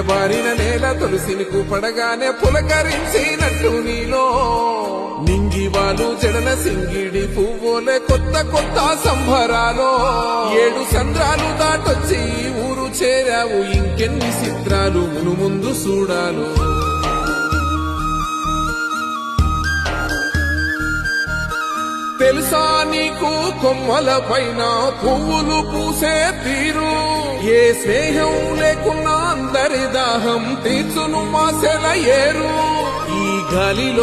బారిన నేల తులసిని కూపడగానే పులకరించినట్టు నీలో. నింగివాలు జడన సింగిడి పువ్వులే కొత్త కొత్త సంభరాలో ఏడు సంద్రాలు దాటొచ్చి ఊరు చేరావు ఇంకెన్ని చిత్రాలు మును ముందు చూడాలు. తెలుసా నీకు కొమ్మల పైన పువ్వులు పూసే తీరు? ఏ స్నేహం లేకున్నా అందరి దాహం తీర్చును మాసెల ఏరు ఈ గాలిలో